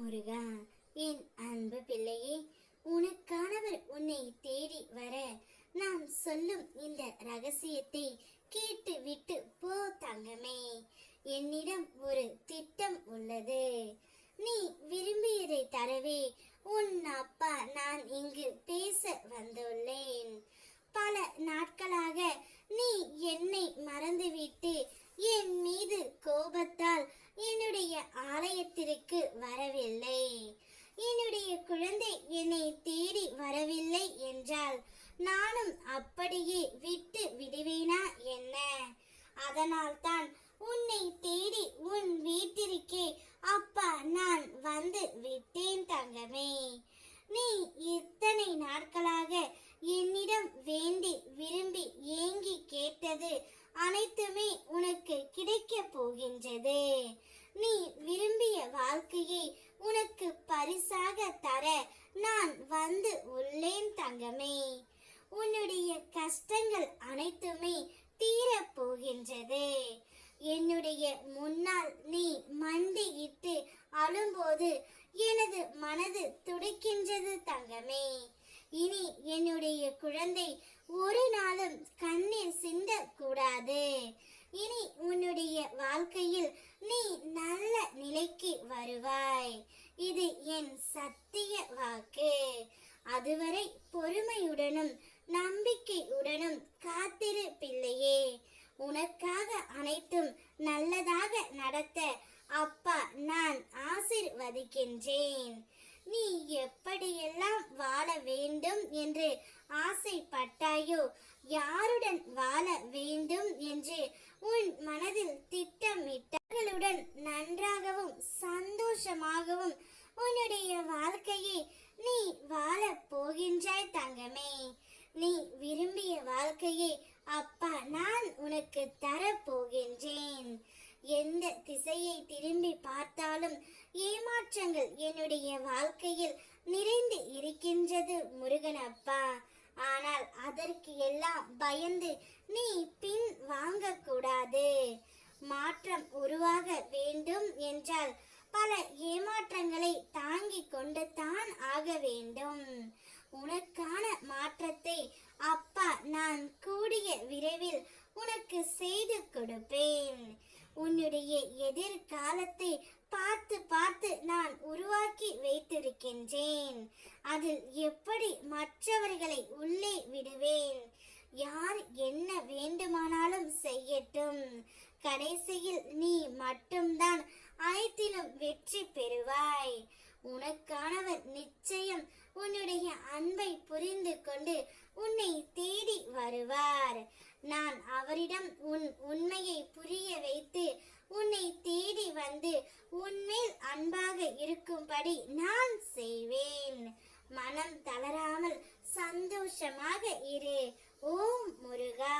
முருகா என் அன்பு பிள்ளையே உனக்கானவர் உன்னை தேடி வர நாம் சொல்லும் இந்த ரகசியத்தை கேட்டு விட்டு போ தங்கமே. என்னிடம் ஒரு திட்டம் உள்ளது நீ விரும்பியதை தரவே உன் அப்பா நான் இங்கு பேச வந்துள்ளேன் பல நாட்களாக நீ என்னை மறந்துவிட்டு என் மீது கோபத்தால் என்னுடைய ஆலயத்திற்கு வரவில்லை என்னுடைய குழந்தை என்னை தேடி வரவில்லை என்றால் அப்படியே விட்டு விடுவேனா என்ன? அதனால்தான் உன்னை தேடி உன் வீட்டிற்கே அப்பா நான் வந்து விட்டேன் தங்கமே. நீ இத்தனை நாட்களாக என்னிடம் வேண்டி விரும்பி ஏங்கி கேட்டது அனைத்துமே உனக்கு கிடைக்க போகின்றது நீ விரும்பிய வாழ்க்கையை உனக்கு பரிசாக தர நான் வந்து உள்ளேன் தங்கமே உன்னுடைய கஷ்டங்கள் அனைத்துமே தீரப் போகின்றது என்னுடைய முன்னால் நீ மண்டியிட்டு அழும்போது எனது மனது துடிக்கின்றது தங்கமே. இனி என்னுடைய குழந்தை ஒரு நாளும் கண்ணீர் சிந்தக்கூடாது. இனி உன்னுடைய வாழ்க்கையில் நீ நல்ல நிலைக்கு வருவாய். இது என் சத்திய வாக்கு. அதுவரை பொறுமையுடனும் நடத்த அப்பா நான் ஆசிர்வதிக்கின்றேன். நீ எப்படியெல்லாம் வாழ வேண்டும் என்று ஆசைப்பட்டாயோ யாருடன் வாழ வேண்டும் என்று உன் மனதில் திட்டமிட்டவர்களுடன் நன்றாகவும் சந்தோஷமாகவும் உன்னுடைய வாழ்க்கையை நீ வாழ போகின்றாய் தங்கமே. நீ விரும்பிய வாழ்க்கையை அப்பா நான் உனக்கு தரப்போகின்றேன் எந்த திசையை திரும்பி பார்த்தாலும் ஏமாற்றங்கள் என்னுடைய வாழ்க்கையில் நிறைந்து இருக்கின்றது முருகன் அப்பா. ஆனால் அதற்கு எல்லாம் பயந்து நீ பின் வாங்கக்கூடாது. மாற்றம் உருவாக வேண்டும் என்றால் பல ஏமாற்றங்களை தாங்கிக் கொண்டு தான் ஆக வேண்டும். உனக்கான மாற்றத்தை அப்பா நான் கூடிய விரைவில் உனக்கு செய்து கொடுப்பேன். உன்னுடைய எதிர்காலத்தை பார்த்து பார்த்து நான் உருவாக்கி வைத்திருக்கின்றேன். அதில் எப்படி மற்றவர்களை உள்ளே விடுவேன்? யார் என்ன வேண்டுமானாலும் செய்யட்டும். கடைசியில் நீ மட்டும்தான் அனைத்திலும் வெற்றி பெறுவாய். உனக்கானவர் நிச்சயம் உன்னுடைய அன்பை புரிந்து கொண்டு உன்னை தேடி வருவார். நான் அவரிடம் உன் உண்மை புரிய வைத்து உன்னை தேடி வந்து உன்மேல் அன்பாக இருக்கும்படி நான் செய்வேன். மனம் தளராமல் சந்தோஷமாக இரு. ஓம் முருகா.